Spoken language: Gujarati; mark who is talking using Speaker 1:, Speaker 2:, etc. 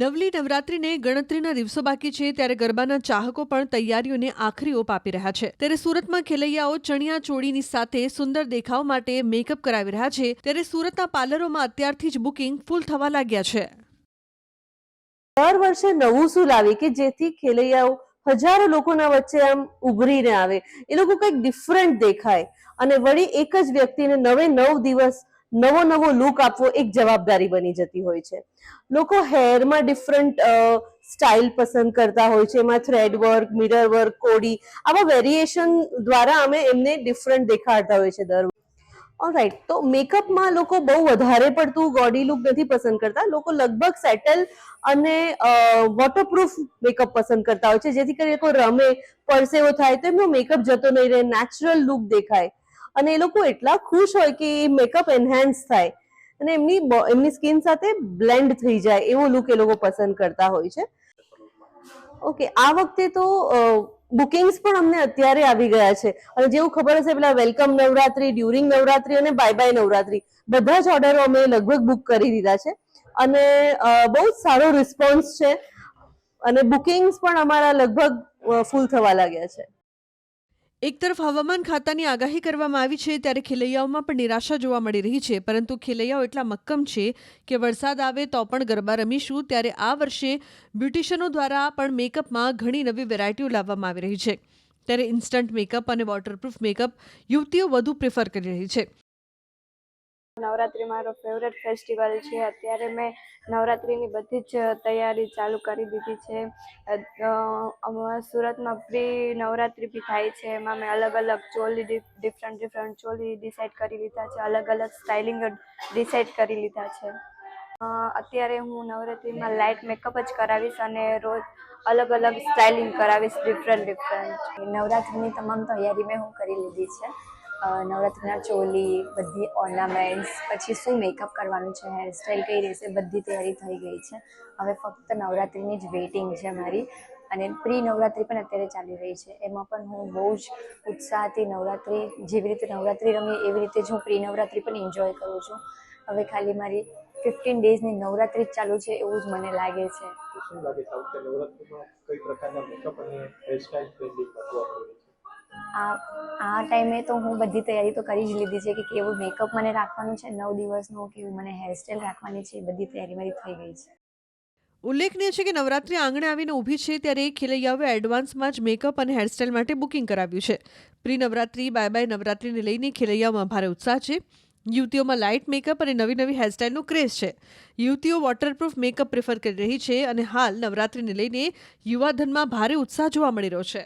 Speaker 1: નવલી નવરાત્રીને ગણતરીના દિવસો બાકી છે ત્યારે ગરબાના ચાહકો પણ તૈયારીઓને આખરી ઓપ આપી રહ્યા છે. ત્યારે સુરતમાં ખેલૈયાઓ ચણિયા ચોળીની સાથે સુંદર દેખાવ માટે મેકઅપ કરાવી રહ્યા છે. ત્યારે સુરતના પાર્લરોમાં અત્યારથી જ બુકિંગ ફૂલ થવા લાગ્યા છે.
Speaker 2: દર વર્ષે નવું શું લાવી કે જેથી ખેલૈયાઓ હજારો લોકોના વચ્ચે આમ ઉભરીને આવે? એ લોકો કંઈક ડિફરન્ટ દેખાય. અને વળી એક જ વ્યક્તિને નવે નવ દિવસ નવો નવો લુક આપવો એક જવાબદારી બની જતી હોય છે. લોકો હેરમાં ડિફરન્ટ સ્ટાઇલ પસંદ કરતા હોય છે. એમાં થ્રેડ વર્ક મિરર વર્ક કોડી, આવા વેરિએશન દ્વારા અમે એમને ડિફરન્ટ દેખાડતા હોય છે દર ઓલરાઈટ તો મેકઅપમાં લોકો બહુ વધારે પડતું ગોડી લુક નથી પસંદ કરતા. લોકો લગભગ સેટલ અને વોટરપ્રૂફ મેકઅપ પસંદ કરતા હોય છે. જેથી કરી લોકો રમે, પરસેવો થાય તો એમનો મેકઅપ જતો નહીં રહે. નેચરલ લુક દેખાય. અને એ લોકો એટલા ખુશ હોય કે મેકઅપ એન્હાન્સ થાય. અને એમની એમની સ્કિન સાથે બ્લેન્ડ થઈ જાય એવો લુક એ લોકો પસંદ કરતા હોય છે. ઓકે આ વખતે તો બુકિંગ્સ પણ અમને અત્યારે આવી ગયા છે. અને જેવું ખબર હશે પેલા વેલકમ નવરાત્રી ડ્યુરિંગ નવરાત્રી અને બાય બાય નવરાત્રી. બધા જ ઓર્ડરો અમે લગભગ બુક કરી દીધા છે. અને બહુ જ સારો રિસ્પોન્સ છે. અને બુકિંગ્સ પણ અમારા લગભગ ફૂલ થવા લાગ્યા છે.
Speaker 1: એક તરફ હવામાન ખાતાની આગાહી કરવામાં આવી છે, ત્યારે ખેલૈયાઓમાં પણ નિરાશા જોવા મળી રહી છે. પરંતુ ખેલૈયાઓ એટલા મક્કમ છે કે વરસાદ આવે તો પણ ગરબા રમીશું, ત્યારે આ વર્ષે બ્યુટિશિયનો દ્વારા પણ મેકઅપમાં ઘણી નવી વેરાયટીઓ લાવવામાં આવી રહી છે. ત્યારે ઇન્સ્ટન્ટ મેકઅપ અને વોટરપ્રૂફ મેકઅપ યુવતીઓ વધુ પ્રિફર કરી રહી છે.
Speaker 3: નવરાત્રિ મારો ફેવરેટ ફેસ્ટિવલ છે. અત્યારે મેં નવરાત્રિની બધી જ તૈયારી ચાલુ કરી દીધી છે. સુરતમાં પ્રી નવરાત્રિ બી થાય છે. એમાં મેં અલગ અલગ choli different different choli decide કરી લીધા છે. અલગ અલગ સ્ટાઇલિંગ ડિસાઇડ કરી લીધા છે. અત્યારે હું નવરાત્રિમાં લાઇટ મેકઅપ જ કરાવીશ અને રોજ અલગ અલગ સ્ટાઇલિંગ કરાવીશ ડિફરન્ટ ડિફરન્ટ
Speaker 4: નવરાત્રિની તમામ તૈયારી મેં હું કરી લીધી છે. નવરાત્રિના ચોલી, બધી ઓર્નામેન્ટ્સ પછી શું મેકઅપ કરવાનું છે હેરસ્ટાઈલ કઈ રહેશે, બધી તૈયારી થઈ ગઈ છે. હવે ફક્ત નવરાત્રિની જ વેઇટિંગ છે મારી. અને પ્રી નવરાત્રિ પણ અત્યારે ચાલી રહી છે. એમાં પણ હું બહુ જ ઉત્સાહથી નવરાત્રિ, જેવી રીતે નવરાત્રિ રમી, એવી રીતે જ હું પ્રી નવરાત્રિ પણ એન્જોય કરું છું. હવે ખાલી મારી ફિફ્ટીન ડેઝની નવરાત્રિ જ ચાલુ છે એવું જ મને લાગે છે.
Speaker 5: શું લાગે છે? નવરાત્રિમાં કઈ પ્રકારના મેકઅપ અને હેરસ્ટાઈલ
Speaker 4: આ આ ટાઈમે તો હું બધી તૈયારી તો કરી જ લીધી છે કે કેવું મેકઅપ મને રાખવાનું છે નવ દિવસનું, કેવું મને હેરસ્ટાઈલ રાખવાની છે બધી તૈયારી મારી થઈ ગઈ છે.
Speaker 1: ઉલ્લેખનીય છે કે નવરાત્રી આંગણે આવીને ઊભી છે ત્યારે ખેલૈયાઓએ એડવાન્સમાં જ મેકઅપ અને હેરસ્ટાઇલ માટે બુકિંગ કરાવ્યું છે. પ્રી નવરાત્રી બાય બાય નવરાત્રીને લઈને ખેલૈયાઓમાં ભારે ઉત્સાહ છે. યુવતીઓમાં લાઇટ મેકઅપ અને નવી નવી હેરસ્ટાઇલનો ક્રેઝ છે. યુવતીઓ વોટરપ્રૂફ મેકઅપ પ્રિફર કરી રહી છે અને હાલ નવરાત્રીને લઈને યુવાધનમાં ભારે ઉત્સાહ જોવા મળી રહ્યો છે.